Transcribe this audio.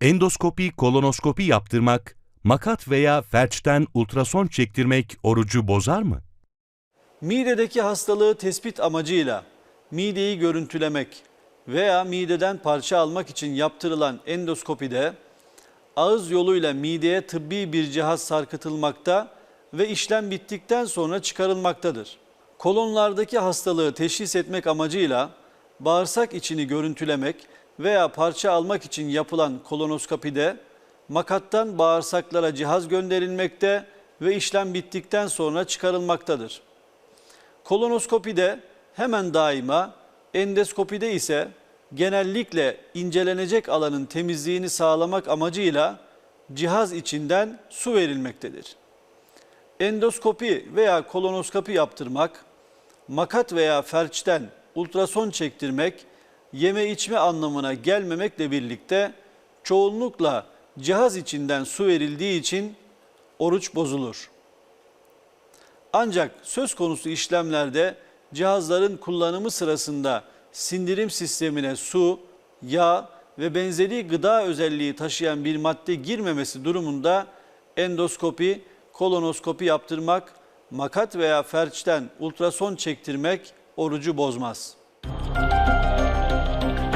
Endoskopi, kolonoskopi yaptırmak, makat veya felçten ultrason çektirmek orucu bozar mı? Midedeki hastalığı tespit amacıyla mideyi görüntülemek veya mideden parça almak için yaptırılan endoskopide ağız yoluyla mideye tıbbi bir cihaz sarkıtılmakta ve işlem bittikten sonra çıkarılmaktadır. Kolonlardaki hastalığı teşhis etmek amacıyla bağırsak içini görüntülemek veya parça almak için yapılan kolonoskopide makattan bağırsaklara cihaz gönderilmekte ve işlem bittikten sonra çıkarılmaktadır. Kolonoskopide hemen daima, endoskopide ise genellikle incelenecek alanın temizliğini sağlamak amacıyla cihaz içinden su verilmektedir. Endoskopi veya kolonoskopi yaptırmak, makat veya felçten ultrason çektirmek, yeme içme anlamına gelmemekle birlikte çoğunlukla cihaz içinden su verildiği için oruç bozulur. Ancak söz konusu işlemlerde cihazların kullanımı sırasında sindirim sistemine su, yağ ve benzeri gıda özelliği taşıyan bir madde girmemesi durumunda endoskopi, kolonoskopi yaptırmak, makat veya felçten ultrason çektirmek orucu bozmaz. Bye.